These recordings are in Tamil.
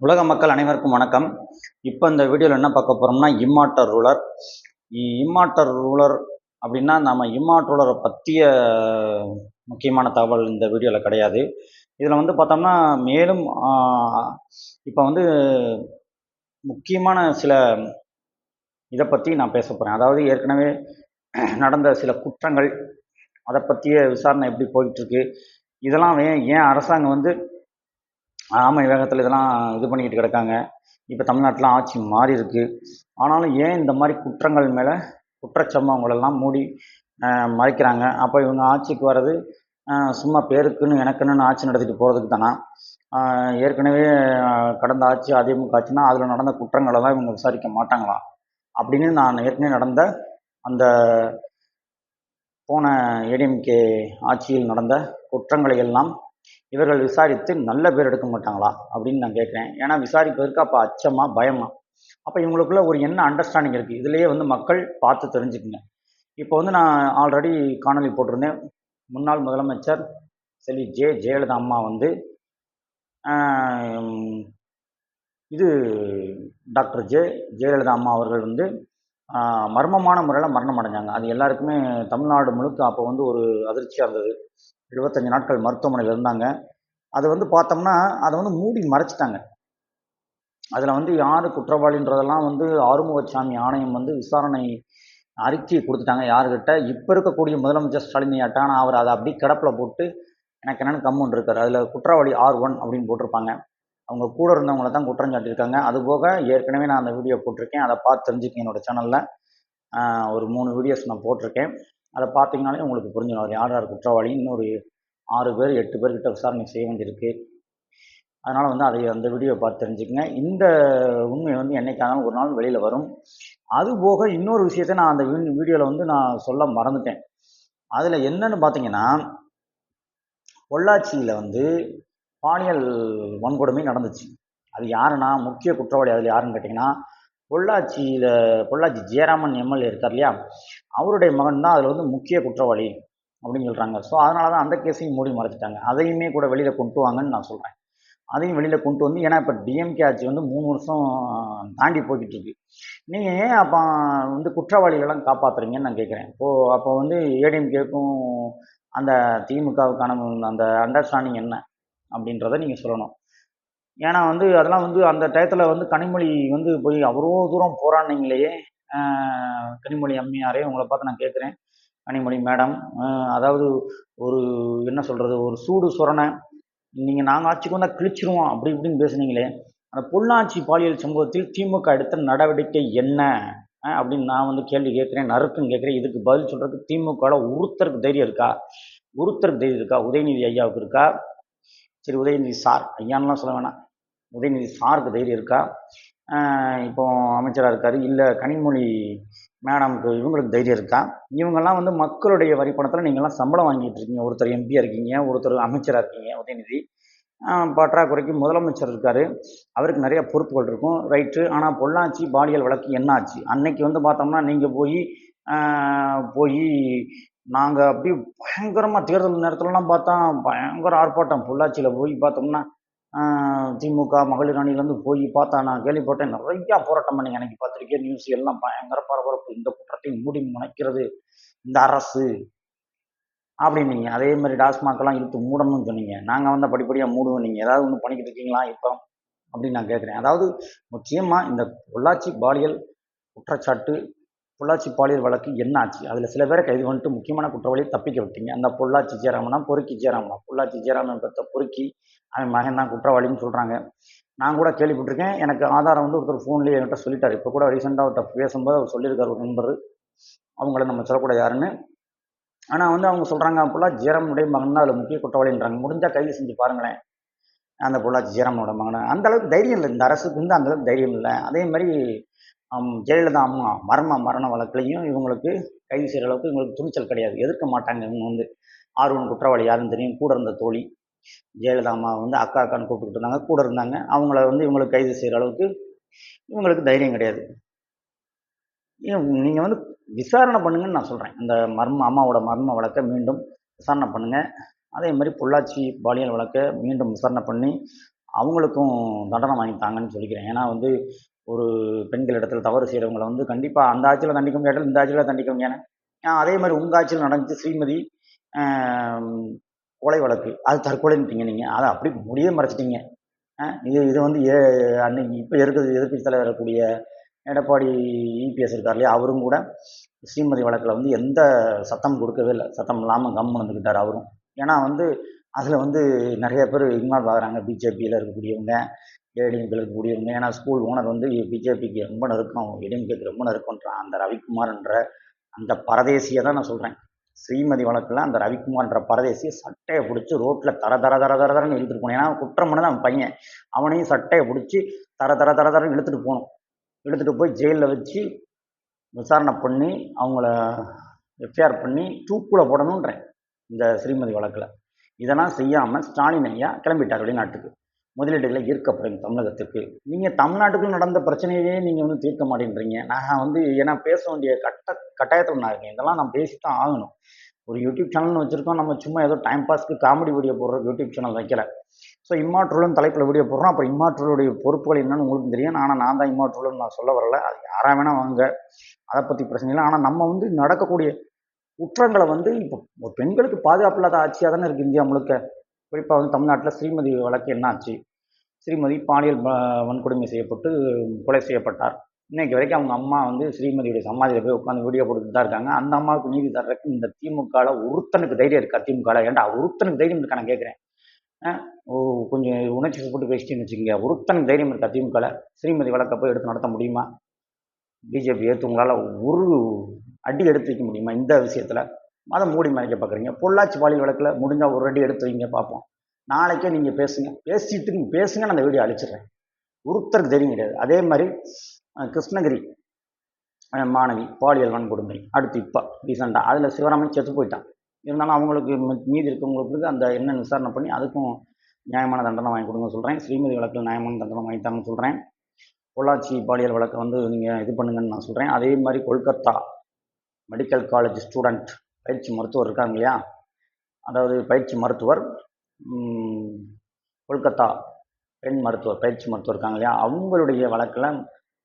உலக மக்கள் அனைவருக்கும் வணக்கம். இப்போ இந்த வீடியோவில் என்ன பார்க்க போகிறோம்னா இம்மாட்டர் ரூலர். இம்மாட்டர் ரூலர் அப்படின்னா நம்ம இம்மாட் ரூலரை பற்றிய முக்கியமான தகவல் இந்த வீடியோவில் கிடையாது. இதில் வந்து பார்த்தோம்னா மேலும் இப்போ வந்து முக்கியமான சில இதை பற்றி நான் பேச போகிறேன் அதாவது ஏற்கனவே நடந்த சில குற்றங்கள் அதை பற்றிய விசாரணை எப்படி போயிட்டுருக்கு இதெல்லாம் ஏன் ஏன் அரசாங்கம் வந்து ஆமை வேகத்தில் இதெல்லாம் இது பண்ணிக்கிட்டு கிடக்காங்க. இப்போ தமிழ்நாட்டில் ஆட்சி மாறி இருக்கு. ஆனாலும் ஏன் இந்த மாதிரி குற்றங்கள் மேலே குற்றச்சம்பவங்களெல்லாம் மூடி மறைக்கிறாங்க? அப்போ இவங்க ஆட்சிக்கு வர்றது சும்மா பேருக்குன்னு எனக்குன்னு ஆட்சி நடத்திட்டு போகிறதுக்கு தானா? ஏற்கனவே கடந்த ஆட்சி அதிமுக ஆட்சினா அதில் நடந்த குற்றங்களை தான் இவங்க விசாரிக்க மாட்டாங்களா? அப்படின்னு நான் ஏற்கனவே நடந்த அந்த போன ஏடிஎம்கே ஆட்சியில் நடந்த குற்றங்களை எல்லாம் இவர்கள் விசாரித்து நல்ல பேர் எடுக்க மாட்டாங்களா அப்படின்னு நான் கேட்குறேன். ஏன்னா விசாரிப்பதற்கு அப்போ அச்சமா பயமா? அப்போ இவங்களுக்குள்ள ஒரு என்ன அண்டர்ஸ்டாண்டிங் இருக்குது இதுலேயே வந்து மக்கள் பார்த்து தெரிஞ்சுக்குங்க. இப்போ வந்து நான் ஆல்ரெடி காணொலி போட்டிருந்தேன். முன்னாள் முதலமைச்சர் செல்வி ஜே ஜெயலலிதா அம்மா வந்து இது டாக்டர் ஜே ஜெயலலிதா அம்மா அவர்கள் வந்து மர்மமான முறையில் மரணம் அடைஞ்சாங்க. அது எல்லாருக்குமே தமிழ்நாடு முழுக்க அப்போ வந்து ஒரு அதிர்ச்சியாக இருந்தது. எழுபத்தஞ்சு நாட்கள் மருத்துவமனையில் இருந்தாங்க. அது வந்து பார்த்தோம்னா அதை வந்து மூடி மறைச்சிட்டாங்க. அதில் வந்து யார் குற்றவாளின்றதெல்லாம் வந்து ஆறுமுகசாமி ஆணையம் வந்து விசாரணை அறிக்கையை கொடுத்துட்டாங்க யாருக்கிட்ட இப்போ இருக்கக்கூடிய முதலமைச்சர் ஸ்டாலின் ஐயாட்ட ஆனால் அவர் அதை அப்படியே கிடப்பில் போட்டு எனக்கு என்னென்னு கம்முன்னு இருக்கார். அதில் குற்றவாளி ஆர் ஒன் அப்படின்னு போட்டிருப்பாங்க. அவங்க கூட இருந்தவங்கள தான் குற்றம் சாட்டியிருக்காங்க. அதுபோக ஏற்கனவே நான் அந்த வீடியோ போட்டிருக்கேன். அதை பார்த்து தெரிஞ்சுக்கேன் என்னோட சேனலில் ஒரு மூணு வீடியோஸ் நான் போட்டிருக்கேன். அதை பார்த்தீங்கனாலே உங்களுக்கு புரிஞ்சிடும். அவர் யார் யார் குற்றவாளி? இன்னொரு ஆறு பேர் எட்டு பேர்கிட்ட விசாரணை செய்ய வேண்டியிருக்கு. அதனால் வந்து அதை அந்த வீடியோ பார்த்து தெரிஞ்சுக்கங்க. இந்த உண்மை வந்து என்னைக்கானாலும் ஒரு நாள் வெளியில் வரும். அது போக இன்னொரு விஷயத்தை நான் அந்த வீடியோவில் வந்து நான் சொல்ல மறந்துட்டேன். அதில் என்னன்னு பார்த்தீங்கன்னா பொள்ளாச்சியில் வந்து பாலியல் வன்கொடுமை நடந்துச்சு. அது யாருன்னா முக்கிய குற்றவாளி அதில் யாருன்னு கேட்டிங்கன்னா பொள்ளாச்சியில் பொள்ளாச்சி ஜெயராமன் எம்எல்ஏ இருக்கார் இல்லையா? அவருடைய மகன் தான் அதில் வந்து முக்கிய குற்றவாளி அப்படின்னு சொல்கிறாங்க ஸோ அதனால தான் அந்த கேஸையும் மூடி மறைச்சிட்டாங்க. அதையுமே கூட வெளியில் கொண்டு வாங்கன்னு நான் சொல்கிறேன் அதையும் வெளியில் கொண்டு வந்து ஏன்னா இப்போ டிஎம்கே ஆட்சி வந்து மூணு வருஷம் தாண்டி போய்கிட்டு இருக்கு நீங்கள் ஏன் அப்போ வந்து குற்றவாளிகளெல்லாம் காப்பாற்றுறீங்கன்னு நான் கேட்குறேன் இப்போது அப்போ வந்து ஏடிஎம்கேக்கும் அந்த திமுகவுக்கான அந்த அண்டர்ஸ்டாண்டிங் என்ன அப்படின்றத நீங்கள் சொல்லணும். ஏன்னா வந்து அதெல்லாம் வந்து அந்த டயத்தில் வந்து கனிமொழி வந்து போய் அவ்வளோ தூரம் போராடினீங்களே கனிமொழி அம்மையாரே உங்களை பார்த்து நான் கேட்குறேன் கனிமொழி மேடம் அதாவது ஒரு என்ன சொல்கிறது ஒரு சூடு சுரணை நீங்கள் நாங்கள் ஆட்சிக்கு வந்தால் கிழிச்சிருவோம் அப்படி இப்படின்னு பேசுனீங்களே அந்த பொள்ளாச்சி பாலியல் சம்பவத்தில் திமுக எடுத்த நடவடிக்கை என்ன? அப்படின்னு நான் வந்து கேள்வி கேட்குறேன் நறுக்குன்னு கேட்குறேன் இதுக்கு பதில் சொல்கிறதுக்கு திமுகவில் ஒருத்தருக்கு தைரியம் இருக்கா? ஒருத்தருக்கு தைரியம் இருக்கா? உதயநிதி ஐயாவுக்கு இருக்கா? சரி உதயநிதி சார் ஐயான்லாம் சொல்ல வேணாம். உதயநிதி சாருக்கு தைரியம் இருக்கா? இப்போ அமைச்சராக இருக்காரு. இல்லை கனிமொழி மேடம்க்கு இவங்களுக்கு தைரியம் இருக்கா? இவங்கெல்லாம் வந்து மக்களுடைய வரி பணத்தில் நீங்கள்லாம் சம்பளம் வாங்கிட்டு இருக்கீங்க. ஒருத்தர் எம்பியாக இருக்கீங்க ஒருத்தர் அமைச்சராக இருக்கீங்க உதயநிதி. பற்றாக்குறைக்கு முதலமைச்சர் இருக்காரு. அவருக்கு நிறைய பொறுப்புகள் இருக்கும். ரைட்டு. ஆனால் பொள்ளாச்சி பாலியல் வழக்கு என்ன ஆச்சு அன்னைக்கு வந்து பார்த்தோம்னா நீங்கள் போய் போய் நாங்கள் அப்படி பயங்கரமாக தேர்தல் நேரத்துலலாம் பார்த்தா பயங்கர ஆர்ப்பாட்டம். பொள்ளாச்சியில் போய் பார்த்தோம்னா திமுக மகளிர் அணியிலேருந்து போய் பார்த்தா நான் கேள்விப்பட்டேன் நிறையா போராட்டம் பண்ணி அன்னைக்கு பார்த்துருக்கேன் நியூஸ் எல்லாம் பயங்கர பரபரப்பு. இந்த குற்றத்தை மூடி முனைக்கிறது இந்த அரசு அப்படின்னீங்க. அதே மாதிரி டாஸ்மாக்கெல்லாம் இழுத்து மூடணும்னு சொன்னீங்க. நாங்கள் வந்து படிப்படியாக மூடுவோம். நீங்கள் ஏதாவது ஒன்று பண்ணிக்கிட்டு இருக்கீங்களா இப்போ? அப்படின்னு நான் கேட்குறேன். அதாவது முக்கியமாக இந்த பொள்ளாச்சி பாலியல் குற்றச்சாட்டு பொள்ளாச்சி பாலியல் வழக்கு என்ன ஆச்சு? அதில் சில பேரை கைது பண்ணிட்டு முக்கியமான குற்றவாளியை தப்பிக்க விட்டீங்க. அந்த பொள்ளாச்சி ஜெயராமனா பொறுக்கி ஜெயராமனா. பொள்ளாச்சி ஜெயராமன் பெற்ற பொறுக்கி அவன் மகன் தான் குற்றவாளின்னு சொல்கிறாங்க நான் கூட கேள்விப்பட்டிருக்கேன். எனக்கு ஆதாரம் வந்து ஒருத்தர் ஃபோன்லேயே என்கிட்ட சொல்லிட்டார். இப்போ கூட ரீசெண்டாக அவர்கிட்ட பேசும்போது அவர் சொல்லியிருக்கார் ஒரு நண்பர் அவங்கள நம்ம சொல்லக்கூடாது யாருன்னு. ஆனால் வந்து அவங்க சொல்கிறாங்க பொள்ளாச்சி ஜீரமுடைய மகன் தான் அதில் முக்கிய குற்றவாளின்றாங்க. முடிஞ்சால் கைது செஞ்சு பாருங்களேன். அந்த பொள்ளாச்சி ஜீரமோட மகனை? அந்தளவுக்கு தைரியம் இல்லை. இந்த அரசுக்கு வந்து அந்தளவுக்கு தைரியம் இல்லை. அதே மாதிரி ஜெயலலிதா அம்மா மரண மரண வழக்குலையும் இவங்களுக்கு கைது செய்கிற அளவுக்கு இவங்களுக்கு துணிச்சல் கிடையாது. எதிர்க்க மாட்டாங்க இவங்க வந்து. ஆர்வன் குற்றவாளி யாருன்னு தெரியும். கூட இருந்த தோழி. ஜெயலலிதா அம்மா வந்து அக்கா அக்கான்னு கூப்பிட்டுக்கிட்டு இருந்தாங்க. கூட இருந்தாங்க. அவங்கள வந்து இவங்களுக்கு கைது செய்கிற அளவுக்கு இவங்களுக்கு தைரியம் கிடையாது. நீங்கள் வந்து விசாரணை பண்ணுங்கன்னு நான் சொல்கிறேன் இந்த மர்ம அம்மாவோட மர்ம வழக்கை மீண்டும் விசாரணை பண்ணுங்கள் அதே மாதிரி பொள்ளாச்சி பாலியல் வழக்கை மீண்டும் விசாரணை பண்ணி அவங்களுக்கும் தண்டனை வாங்கித்தாங்கன்னு சொல்லிக்கிறேன். ஏன்னா வந்து ஒரு பெண்கள் இடத்துல தவறு செய்கிறவங்கள வந்து கண்டிப்பாக அந்த ஆட்சியில் தண்டிக்க முடியாது இந்த ஆட்சியில் தண்டிக்க முடியாது. அதே மாதிரி உங்கள் ஆட்சியில் நடந்துச்சு ஸ்ரீமதி கொலை வழக்கு. அது தற்கொலைன்ட்டீங்க நீங்கள் அதை அப்படி முடிய மறைச்சிட்டீங்க. இது இது வந்து ஏ அன்னைக்கு இப்போ இருக்கிறது எதிர்ப்பு தலைவர் இருக்கக்கூடிய எடப்பாடி இபிஎஸ் இருக்கார் இல்லையா அவரும் கூட ஸ்ரீமதி வழக்கில் வந்து எந்த சத்தம் கொடுக்கவே இல்லை. சத்தம் இல்லாமல் கம் வந்துக்கிட்டார் அவரும். ஏன்னா வந்து அதில் வந்து நிறைய பேர் இன்வால்வ் ஆகிறாங்க. பிஜேபியில் இருக்கக்கூடியவங்க ஏடிஎம்கேல இருக்கக்கூடியவங்க. ஏன்னா ஸ்கூல் ஓனர் வந்து பிஜேபிக்கு ரொம்ப நெருக்கம் ஏடிஎம்கேக்கு ரொம்ப நெருக்கம்ன்றான் அந்த ரவிக்குமார்ன்ற அந்த பரதேசியை தான் நான் சொல்கிறேன் ஸ்ரீமதி வழக்கில் அந்த ரவிக்குமார்ன்ற பரதேசியை சட்டையை பிடிச்சி ரோட்டில் தர தர தர தர தரன்னு இழுத்துட்டு போனோம் ஏன்னா குற்றம் பண்ணது அவன் பையன். அவனையும் சட்டையை பிடிச்சி தர தர தர தரன்னு இழுத்துட்டு போகணும் இழுத்துட்டு போய் ஜெயிலில் வச்சு விசாரணை பண்ணி அவங்கள எஃப்ஐஆர் பண்ணி தூக்குல போடணுன்றேன் இந்த ஸ்ரீமதி வழக்கில். இதெல்லாம் செய்யாமல் ஸ்டாலின் ஐயா கிளம்பிட்டார் வெளிநாட்டுக்கு. முதலீடுகளை ஈர்க்கப்படும் தமிழகத்துக்கு நீங்கள் தமிழ்நாட்டுக்குள் நடந்த பிரச்சனையே நீங்கள் வந்து தீர்க்க மாட்டேன்றீங்க. நான் வந்து ஏன்னா பேச வேண்டிய கட்ட கட்டாயத்தில் நான் இருக்கேன். இதெல்லாம் நான் பேசி தான் ஆகணும். ஒரு யூடியூப் சேனல்னு வச்சுருக்கோம். நம்ம சும்மா ஏதோ டைம் பாஸ்க்கு காமெடி வீடியோ போடுற யூடியூப் சேனல் வைக்கல. ஸோ இம்மாற்றுவலும் தலைப்பில் வீடியோ போடுறோம். அப்புறம் இம்மாற்றுவலுடைய பொறுப்புகள் என்னன்னு உங்களுக்கு தெரியும். ஆனால் நான் தான் இம்மாற்றுவலும் நான் சொல்ல வரல. அது யாராக வேணால் வாங்க. அதை பற்றி பிரச்சனை இல்லை. ஆனால் நம்ம வந்து நடக்கக்கூடிய குற்றங்களை வந்து இப்போ ஒரு பெண்களுக்கு பாதுகாப்பு இல்லாத ஆட்சியாக தானே இருக்குது இந்தியா முழுக்க. குறிப்பாக வந்து தமிழ்நாட்டில் ஸ்ரீமதி வழக்கு என்ன ஆச்சு ஸ்ரீமதி பாலியல் வன்கொடுமை செய்யப்பட்டு கொலை செய்யப்பட்டார். இன்னைக்கு வரைக்கும் அவங்க அம்மா வந்து ஸ்ரீமதியுடைய சமாதியில் போய் உட்காந்து வீடியோ கொடுத்துட்டு தான் இருக்காங்க. அந்த அம்மாவுக்கு நீதி தர்றதுக்கு இந்த திமுகவில் ஒருத்தனுக்கு தைரியம் இருக்கா? திமுகவில் ஏன்டா ஒருத்தனுக்கு தைரியம் இருக்கா? நான் கேட்குறேன் கொஞ்சம் உணர்ச்சி போட்டு பேசிட்டுன்னு வச்சுக்கோங்க. ஒருத்தனுக்கு தைரியம் இருக்கா திமுகவில் ஸ்ரீமதி வழக்கை போய் எடுத்து நடத்த முடியுமா? பிஜேபி ஏற்றுவங்களால் ஒரு அடி எடுத்து வைக்க முடியுமா இந்த விஷயத்தில்? அதை மூடி மறைக்க பார்க்குறீங்க பொள்ளாச்சி பாலியல் வழக்கில் முடிஞ்சால் ஒரு அடி எடுத்து வைங்க பார்ப்போம் நாளைக்கே நீங்கள் பேசுங்க. பேசிட்டு நீங்கள் பேசுங்க நான் அந்த வீடியோ அழிச்சிடுறேன். ஒருத்தருக்கு தெரியும் கிடையாது. அதே மாதிரி கிருஷ்ணகிரி மாணவி பாலியல் வன்கொடுமை அடுத்து இப்போ ரீசெண்டாக அதில் சிவராமன் செத்து போயிட்டான். இருந்தாலும் அவங்களுக்கு மீதி இருக்கவங்களுக்கு அந்த என்ன விசாரணை பண்ணி அதுக்கும் நியாயமான தண்டனை வாங்கி கொடுங்க சொல்கிறேன் ஸ்ரீமதி வழக்கில் நியாயமான தண்டனை வாங்கி தரணும்னு சொல்கிறேன் பொள்ளாச்சி பாலியல் வழக்கை வந்து நீங்கள் இது பண்ணுங்கன்னு நான் சொல்கிறேன் அதே மாதிரி கொல்கத்தா மெடிக்கல் காலேஜ் ஸ்டூடெண்ட் பயிற்சி மருத்துவர் இருக்காங்க இல்லையா? அதாவது பயிற்சி மருத்துவர் கொல்கத்தா பெண் மருத்துவர் பயிற்சி மருத்துவர் இருக்காங்க இல்லையா? அவங்களுடைய வழக்கில்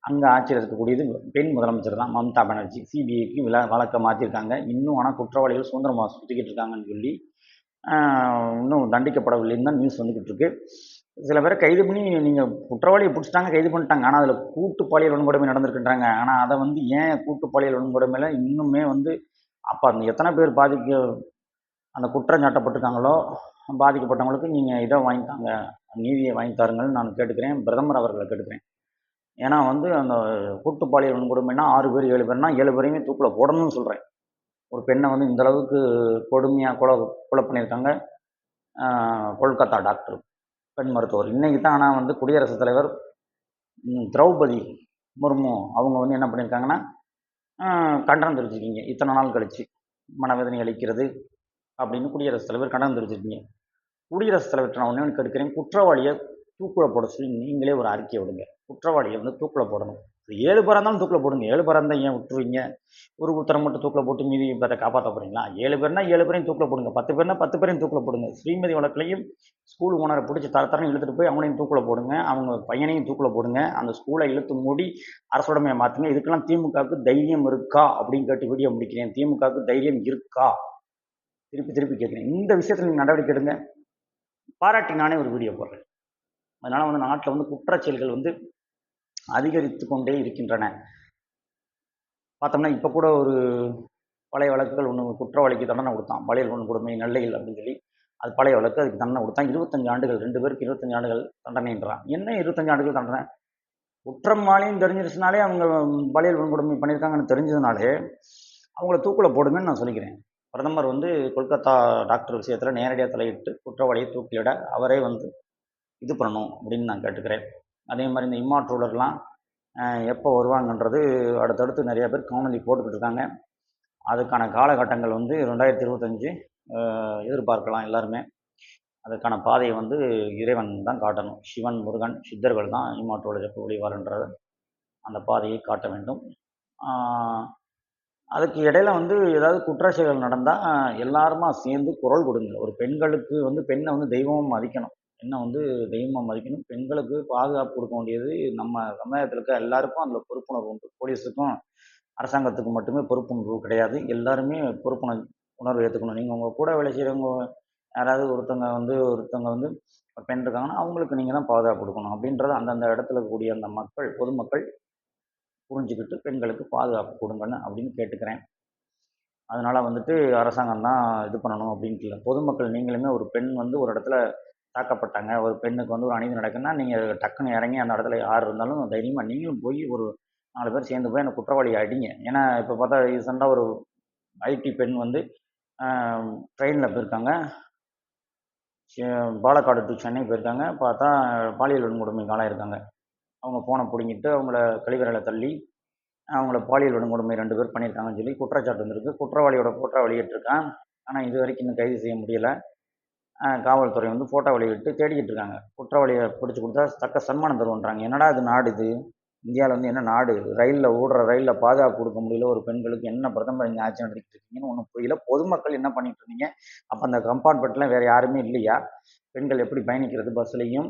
அங்கே ஆட்சியில் இருக்கக்கூடியது பெண் முதலமைச்சர் தான் மம்தா பானர்ஜி. சிபிஐக்கு விழா வழக்கை மாற்றிருக்காங்க இன்னும் ஆனால் குற்றவாளிகள் சுதந்திரமாக சுற்றிக்கிட்டு இருக்காங்கன்னு சொல்லி இன்னும் தண்டிக்கப்படவில்லைன்னு தான் நியூஸ் வந்துக்கிட்டு இருக்கு. சில பேரை கைது பண்ணி நீங்கள் குற்றவாளியை பிடிச்சிட்டாங்க கைது பண்ணிட்டாங்க. ஆனால் அதில் கூட்டு பாலியல் வன்கொடுமை நடந்திருக்கின்றாங்க. ஆனால் அதை வந்து ஏன் கூட்டு பாலியல் வன்கொடுமையில் இன்னுமே வந்து அப்போ அந்த எத்தனை பேர் பாதிக்க அந்த குற்றம் சாட்டப்பட்டிருக்காங்களோ பாதிக்கப்பட்டவங்களுக்கு நீங்கள் இதை வாங்கி தாங்க நீதியை வாங்கி தாருங்கள்னு நான் கேட்டுக்கிறேன். பிரதமர் அவர்களை கேட்டுக்கிறேன். ஏன்னா வந்து அந்த கூட்டு பாலியல் வன்கொடுமைனா ஆறு பேர் ஏழு பேர்னா ஏழு பேரையுமே தூக்கில் போடணும்னு சொல்கிறேன் ஒரு பெண்ணை வந்து இந்தளவுக்கு கொடுமையாக கொலை கொலை பண்ணியிருக்காங்க. கொல்கத்தா டாக்டர் பெண் மருத்துவர். இன்றைக்கி தான் ஆனால் வந்து குடியரசுத் தலைவர் திரௌபதி முர்மு அவங்க வந்து என்ன பண்ணியிருக்காங்கன்னா கண்டனம் தெரிவிச்சிருக்கீங்க. இத்தனை நாள் கழித்து மனவேதனை அளிக்கிறது அப்படின்னு குடியரசுத் தலைவர் கடந்து தெரிவிச்சிருக்கீங்க குடியரசுத் தலைவர்கிட்ட நான் ஒன்று கேட்கிறேன் குற்றவாளியை தூக்கில் போட சொல்லி நீங்களே ஒரு அறிக்கை விடுங்க. குற்றவாளியை வந்து தூக்கில் போடணும். ஏழு பேராக இருந்தாலும் தூக்கில் போடுங்க. ஏழு பேராக இருந்தால் ஏன் விட்டுருவீங்க? ஒரு உத்தரம் மட்டும் தூக்கில் போட்டு மீதி பேரை காப்பாற்ற போகிறீங்களா ஏழு பேர்னா ஏழு பேரையும் தூக்கில் போடுங்க. பத்து பேர்னா பத்து பேரையும் தூக்கில் போடுங்க. ஸ்ரீமதி வழக்கிலையும் ஸ்கூல் ஓனரை பிடிச்சி தர தரம் இழுத்துட்டு போய் அவங்களையும் தூக்கில் போடுங்க. அவங்க பையனையும் தூக்கில் போடுங்க. அந்த ஸ்கூலை இழுத்து மூடி அரசுடமையை மாற்றுங்க இதுக்கெல்லாம் திமுகவுக்கு தைரியம் இருக்கா அப்படின்னு கேட்டு வீடியோ முடிக்கிறேன். திமுகவுக்கு தைரியம் இருக்கா? திருப்பி திருப்பி கேட்குறேன். இந்த விஷயத்தில் நீங்கள் நடவடிக்கை எடுங்க. பாராட்டி நானே ஒரு வீடியோ போடுறேன். அதனால் வந்து நாட்டில் வந்து குற்றச்செயல்கள் வந்து அதிகரித்து கொண்டே இருக்கின்றன. பார்த்தோம்னா இப்போ கூட ஒரு பழைய வழக்குகள் ஒன்று குற்றவாளிக்கு தண்டனை கொடுத்தான். பாலியல் கொடுமை நல்லையில் அப்படின்னு சொல்லி அது பழைய வழக்கு அதுக்கு தண்டனை கொடுத்தான். இருபத்தஞ்சு ஆண்டுகள் ரெண்டு பேருக்கு இருபத்தஞ்சு ஆண்டுகள் தண்டனைன்றான். என்ன இருபத்தஞ்சு ஆண்டுகள் தண்டனை? குற்றமாலையும் தெரிஞ்சிருச்சுனாலே அவங்க பாலியல் வன்கொடுமை பண்ணியிருக்காங்கன்னு தெரிஞ்சதுனாலே அவங்கள தூக்கில் போடுங்கன்னு நான் சொல்லிக்கிறேன். பிரதமர் வந்து கொல்கத்தா டாக்டர் விஷயத்தில் நேரடியாக தலையிட்டு குற்றவாளியை தூக்கிலிட அவரே வந்து இது பண்ணணும் அப்படின்னு நான் கேட்டுக்கிறேன். அதே மாதிரி இந்த இம்மாற்றூலர்லாம் எப்போ வருவாங்கன்றது அடுத்தடுத்து நிறைய பேர் காணொலி போட்டுக்கிட்டு இருக்காங்க. அதுக்கான காலகட்டங்கள் வந்து ரெண்டாயிரத்தி இருபத்தஞ்சு எதிர்பார்க்கலாம் எல்லாருமே. அதுக்கான பாதையை வந்து இறைவன் தான் காட்டணும். சிவன் முருகன் சித்தர்கள் தான் இம்மாற்றோட எப்படி வெளிவாருன்றது அந்த பாதையை காட்ட வேண்டும். அதுக்கு இடையில வந்து ஏதாவது குற்றச்செயல்கள் நடந்தால் எல்லாருமா சேர்ந்து குரல் கொடுங்க. ஒரு பெண்களுக்கு வந்து பெண்ணை வந்து தெய்வமாக மதிக்கணும். பெண்ணை வந்து தெய்வமாக மதிக்கணும். பெண்களுக்கு பாதுகாப்பு கொடுக்க வேண்டியது நம்ம சமுதாயத்தில் இருக்க எல்லாருக்கும் அதில் பொறுப்புணர்வு உண்டு. போலீஸுக்கும் அரசாங்கத்துக்கு மட்டுமே பொறுப்புணர்வு கிடையாது. எல்லாருமே பொறுப்புணர் உணர்வு ஏற்றுக்கணும் நீங்கள் உங்கள் கூட வேலை செய்கிறவங்க யாராவது ஒருத்தவங்க வந்து ஒருத்தவங்க வந்து பெண் இருக்காங்கன்னா அவங்களுக்கு நீங்கள் தான் பாதுகாப்பு கொடுக்கணும். அப்படின்றது அந்தந்த இடத்துல இருக்கக்கூடிய அந்த மக்கள் பொதுமக்கள் புரிஞ்சுக்கிட்டு பெண்களுக்கு பாதுகாப்பு கொடுங்கன்னு அப்படின்னு கேட்டுக்கிறேன். அதனால் வந்துட்டு அரசாங்கம் தான் இது பண்ணணும் அப்படின்ட்டு இல்லை பொதுமக்கள் நீங்களுமே ஒரு பெண் வந்து ஒரு இடத்துல தாக்கப்பட்டாங்க ஒரு பெண்ணுக்கு வந்து ஒரு அநீதி நடக்குன்னா நீங்கள் டக்குன்னு இறங்கி அந்த இடத்துல யார் இருந்தாலும் தைரியமாக நீங்களும் போய் ஒரு நாலு பேர் சேர்ந்து போய் அந்த குற்றவாளி அடிங்க ஏன்னா இப்போ பார்த்தா ரீசெண்டாக ஒரு ஐடி பெண் வந்து ட்ரெயினில் போயிருக்காங்க. பாலக்காடு டு சென்னை போயிருக்காங்க. பார்த்தா பாலியல் வன்கொடுமைக்கு ஆளாயிருக்காங்க. அவங்க ஃபோனை பிடுங்கிட்டு அவங்கள கழிவறையில் தள்ளி அவங்கள பாலியல் வன்கொடுமை ரெண்டு பேர் பண்ணியிருக்காங்கன்னு சொல்லி குற்றச்சாட்டு வந்திருக்கு. குற்றவாளியோட ஃபோட்டோ வெளியிட்டிருக்கான். ஆனால் இது வரைக்கும் இன்னும் கைது செய்ய முடியலை. காவல்துறை வந்து ஃபோட்டோ வெளியிட்டு தேடிக்கிட்டு இருக்காங்க. குற்றவாளியை பிடிச்சி கொடுத்தா தக்க சன்மானம் தருவோன்றாங்க. என்னடா இது நாடு இது? இந்தியாவில் வந்து என்ன நாடு? ரயிலில் ஓடுற ரயிலில் பாதுகாப்பு கொடுக்க முடியல. ஒரு பெண்களுக்கு என்ன பிரதமர் இங்கே ஆட்சி நடத்திட்டு இருக்கீங்கன்னு ஒன்றும் புரியல. பொதுமக்கள் என்ன பண்ணிட்டு இருந்தீங்க? அப்போ அந்த கம்பார்ட்மெண்ட்லாம் வேறு யாருமே இல்லையா? பெண்கள் எப்படி பயணிக்கிறது பஸ்லேயும்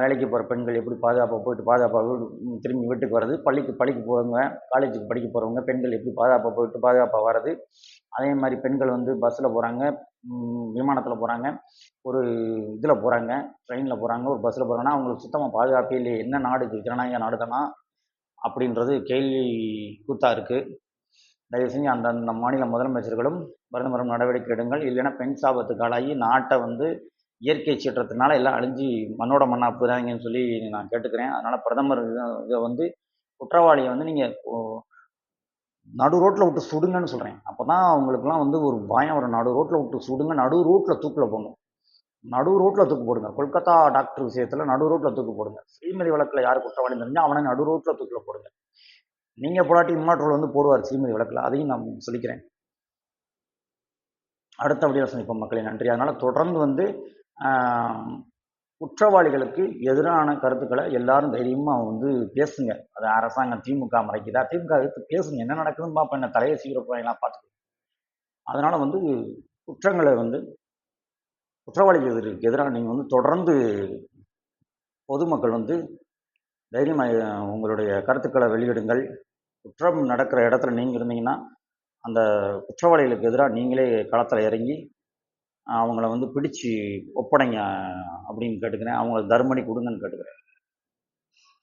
வேலைக்கு போகிற பெண்கள் எப்படி பாதுகாப்பாக போயிட்டு பாதுகாப்பாக வீடு திரும்பி வீட்டுக்கு வர்றது? பள்ளிக்கு பள்ளிக்கு போகிறவங்க காலேஜுக்கு படிக்க போகிறவங்க பெண்கள் எப்படி பாதுகாப்பாக போயிட்டு பாதுகாப்பாக வர்றது? அதே மாதிரி பெண்கள் வந்து பஸ்ஸில் போகிறாங்க விமானத்தில் போகிறாங்க ஒரு இதில் போகிறாங்க ட்ரெயினில் போகிறாங்க ஒரு பஸ்ஸில் போகிறாங்கன்னா அவங்களுக்கு சுத்தமாக பாதுகாப்பே இல்லையே. என்ன நாடு இது? ஜனநாயக நாடு தானா அப்படின்றது கேள்வி கூத்தாக இருக்குது தயவு செஞ்சு அந்த அந்த மாநில முதலமைச்சர்களும் பிரதமரும் நடவடிக்கை எடுங்கள். இல்லைன்னா பெண் சாபத்துக்கு ஆளாகி நாட்டை வந்து இயற்கை சீற்றத்தினால எல்லாம் அழிஞ்சு மண்ணோட மண்ணா போயிடாதீங்கன்னு சொல்லி நான் கேட்டுக்கிறேன். அதனால் பிரதமர் இதை வந்து குற்றவாளியை வந்து நீங்கள் நடு ரோட்டில் விட்டு சுடுங்கன்னு சொல்கிறேன் அப்போ தான் அவங்களுக்குலாம் வந்து ஒரு பயம் வரும். நடு ரோட்டில் விட்டு சுடுங்க நடு ரோட்டில் தூக்கில் போடணும். நடு ரோட்டில் தூக்கு போடுங்க. கொல்கத்தா டாக்டர் விஷயத்தில் நடு ரோட்டில் தூக்கு போடுங்க. ஸ்ரீமதி வழக்கில் யார் குற்றவாளி தெரிஞ்சால் அவனை நடு ரோட்டில் தூக்கில் போடுங்க. நீங்கள் போடாட்டி இம்மாற்றோல் வந்து போடுவார் ஸ்ரீமதி வழக்கில் அதையும் நான் சொல்லிக்கிறேன். அடுத்த அடுத்தபடியாக சந்திப்போம் மக்களே. நன்றி. அதனால் தொடர்ந்து வந்து குற்றவாளிகளுக்கு எதிரான கருத்துக்களை எல்லாரும் தைரியமாக வந்து பேசுங்க. அது அரசாங்கம் திமுக மறைக்குதா? திமுக எடுத்து பேசுங்க. என்ன நடக்குதுன்னு பார்ப்போம் என்ன தலையை சீக்கிரம் பார்த்துக்கணும் அதனால் வந்து குற்றங்களை வந்து குற்றவாளிகளுக்கு எதிராக நீங்கள் வந்து தொடர்ந்து பொதுமக்கள் வந்து தைரியமாக உங்களுடைய கருத்துக்களை வெளியிடுங்கள். குற்றம் நடக்கிற இடத்துல நீங்கள் இருந்தீங்கன்னா அந்த குற்றவாளிகளுக்கு எதிராக நீங்களே களத்தில் இறங்கி அவங்கள வந்து பிடிச்சு ஒப்படைங்க அப்படின்னு கேட்டுக்கிறேன். அவங்கள தர்மணி கொடுங்கன்னு கேட்டுக்கிறேன்.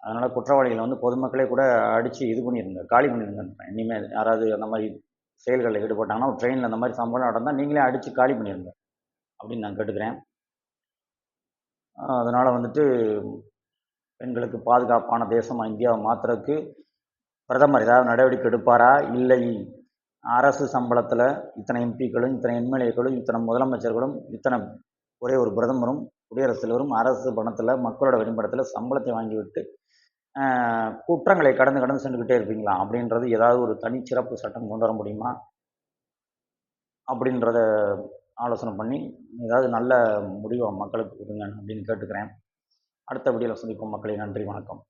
அதனால் குற்றவாளிகளை வந்து பொதுமக்களே கூட அடித்து இது பண்ணிடுங்க காலி பண்ணிடுங்க இனிமேல் யாராவது அந்த மாதிரி செயல்களில் ஈடுபட்டாங்கன்னா ட்ரெயினில் அந்த மாதிரி சம்பவம் நடந்தால் நீங்களே அடித்து காலி பண்ணிடுங்க அப்படின்னு நான் கேட்டுக்கிறேன். அதனால் வந்துட்டு பெண்களுக்கு பாதுகாப்பான தேசமாக இந்தியாவை மாற்றுறதுக்கு பிரதமர் ஏதாவது நடவடிக்கை எடுப்பாரா? இல்லை. அரசு சம்பளத்தில் இத்தனை எம்பிக்களும் இத்தனை எம்எல்ஏக்களும் இத்தனை முதலமைச்சர்களும் இத்தனை ஒரே ஒரு பிரதமரும் குடியரசுத் தலைவரும் அரசு பணத்தில் மக்களோட வெளிப்படத்தில் சம்பளத்தை வாங்கிவிட்டு குற்றங்களை கடந்து கடந்து சென்றுக்கிட்டே இருப்பீங்களா? அப்படின்றது ஏதாவது ஒரு தனிச்சிறப்பு சட்டம் கொண்டு வர முடியுமா? அப்படின்றத ஆலோசனை பண்ணி ஏதாவது நல்ல முடிவை மக்களுக்கு கொடுங்க அப்படின்னு கேட்டுக்கிறேன். அடுத்த வீடியோவில் சந்திப்போம் மக்களை. நன்றி வணக்கம்.